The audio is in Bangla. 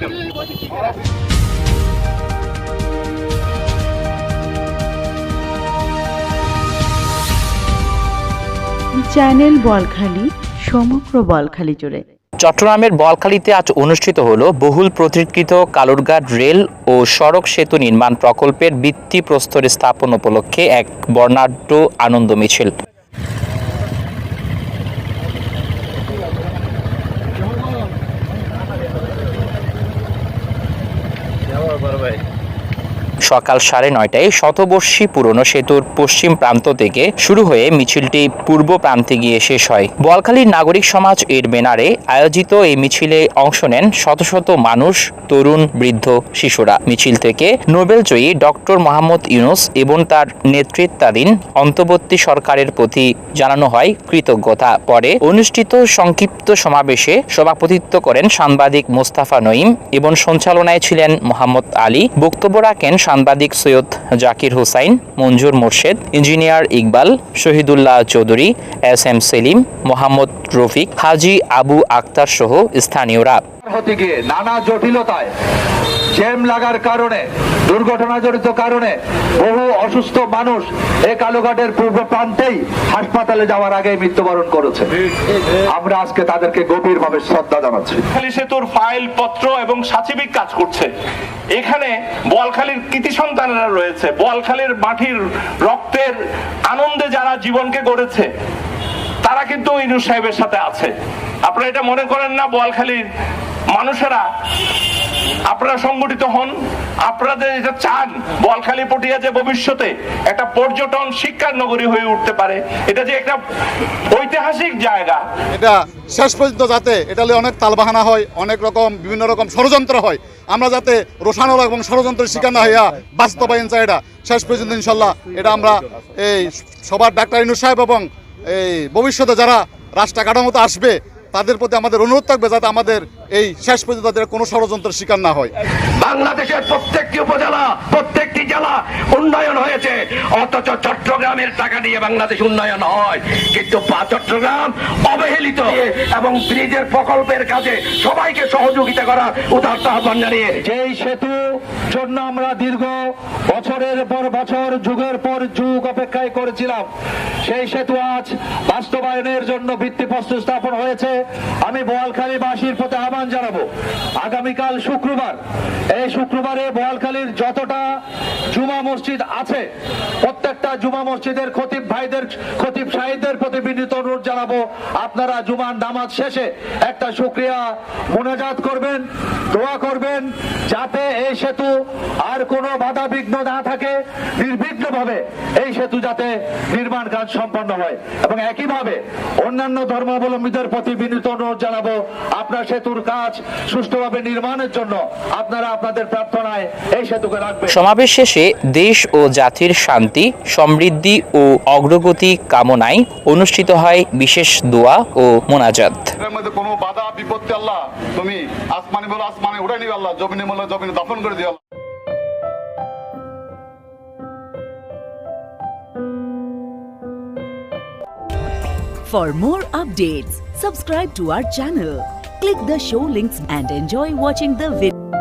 চ্যানেল বলখালি, সমগ্র বলখালি জুড়ে। চট্টগ্রামের বলখালীতে আজ অনুষ্ঠিত হলো বহুল প্রতীক্ষিত কালুরঘাট রেল ও সড়ক সেতু নির্মাণ প্রকল্পের ভিত্তি ভিত্তিপ্রস্তর স্থাপন উপলক্ষে এক বর্ণাঢ্য আনন্দ মিছিল। way. সকাল সাড়ে নয়টায় শতবর্ষী পুরনো সেতুর পশ্চিম প্রান্ত থেকে শুরু হয়ে মিছিলটি পূর্ব প্রান্তে গিয়ে শেষ হয়। বোয়ালখালীর নাগরিক সমাজ এর ব্যানারে আয়োজিত এই মিছিলে অংশ নেন শত শত মানুষ, তরুণ, বৃদ্ধ, শিশুরা। মিছিল থেকে নোবেলজয়ী ডক্টর মোহাম্মদ ইউনুস এবং তার নেতৃত্বাধীন অন্তর্বর্তী সরকারের প্রতি জানানো হয় কৃতজ্ঞতা। পরে অনুষ্ঠিত সংক্ষিপ্ত সমাবেশে সভাপতিত্ব করেন সাংবাদিক মোস্তাফা নঈম এবং সঞ্চালনায় ছিলেন মোহাম্মদ আলী। বক্তব্য রাখেন সাংবাদিক Syed Zakir Hussain, Manzur Morshed, engineer Iqbal, Shahidullah Chowdhury, S M Selim, Mohammad Rafiq, Haji Abu Akhtar সহ স্থানীয়রা। হতে গিয়ে নানা জটিলতায় জ্যাম লাগার কারণে দুর্ঘটনা জড়িত কারণে বহু অসুস্থ মানুষ এই কালুঘাটের পূর্ব প্রান্তেই হাসপাতালে যাওয়ার আগে মৃত্যুবরণ করেছে। আমরা আজকে তাদেরকে গভীরভাবে শ্রদ্ধা জানাচ্ছি। বোয়ালখালী সেতুর ফাইল পত্র এবং সাচিবিক কাজ করছে। এখানে বোয়ালখালীর কৃতি সন্তানেরা রয়েছে। বোয়ালখালীর মাটির রক্তের আনন্দে যারা জীবনকে গড়েছে, তারা কিন্তু ইনুস সাহেবের সাথে আছে। আপনারা এটা মনে করেন না? বোয়ালখালীর মানুষেরা, আপনারা সংগঠিত হন আপনাদের এটা চান বোয়ালখালী পটিয়া যে ভবিষ্যতে একটা পর্যটন শিক্ষার নগরী হয়ে উঠতে পারে, এটা যে একটা ঐতিহাসিক জায়গা। এটা শেষ পর্যন্ত যাতে এটা অনেক তালবাহানা হয়, অনেক রকম, বিভিন্ন রকম ষড়যন্ত্র হয়, আমরা যাতে রোষানল এবং ষড়যন্ত্রের শিকার না হইয়া বাস্তবায়ন চাই এটা। শেষ পর্যন্ত ইনশাল্লাহ এটা আমরা এই সবার ডাক্তার ইনু সাহেব এবং এই ভবিষ্যতে যারা রাষ্ট্র কাঠামোতে আসবে, তাদের প্রতি আমাদের অনুরোধ থাকবে যাতে আমাদের এই শেষ পর্যন্ত তাদের কোনো ষড়যন্ত্রের শিকার না হয়। বাংলাদেশের প্রত্যেকটি উপজেলা প্রত্যেকটি জেলা উন্নয়ন হয়েছে। অথচ চট্টগ্রামের টাকা দিয়ে বাংলাদেশ উন্নয়ন হয়। কিন্তু পা- চট্টগ্রাম অবহেলিত এবং ব্রিজের প্রকল্পের কাজে সবাইকে সহযোগিতা করা উদার্ত আহ্বান জানিয়ে যেই সেতু জন্য আমরা দীর্ঘ বছরের পর বছর যুগের পর যুগ অপেক্ষায় করেছিলাম সেই সেতু আজ বাস্তবায়নের জন্য ভিত্তিপ্রস্তর স্থাপন হয়েছে। আমি বোয়ালখালীবাসীর প্রতি আহ্বান জানাব। আগামীকাল শুক্রবার এই শুক্রবারে বোয়ালখালীর যতটা জুমা মসজিদ আছে প্রত্যেকটা জুমা মসজিদের খতিব ভাইদের, খতিব সাহিদদের প্রতি বিনীত অনুরোধ জানাব। আপনারা জুমার নামাজ শেষে একটা শুক্রিয়া মোনাজাত করবেন, দোয়া করবেন, যাতে এই সেতু আর কোনো বাধা বিঘ্ন না থাকে, নির্বিঘ্নভাবে এই সেতু যাতে নির্মাণ কাজ সম্পন্ন হয়। এবং একইভাবে অন্যান্য ধর্মাবলম্বীদের প্রতি বিনীত অনুরোধ জানাব, আপনার সেতুর কাজ সুষ্ঠুভাবে নির্মাণের জন্য আপনারা আপনাদের প্রার্থনায় এই সেতুকে রাখবেন। সমাবেশ শেষে দেশ ও জাতির শান্তি সমৃদ্ধি ও অগ্রগতি কামনায় অনুষ্ঠিত হয় বিশেষ দোয়া ও মোনাজাত মধ্যে কোনো বাধা বিপত্তি আল্লাহ তুমি আসমানি বলো আসমানে উঠে নিবে আল্লাহ জমিনে বলো জমিনে দফন করে দিও আল্লাহ For more updates, subscribe to our channel, click the show links and enjoy watching the video.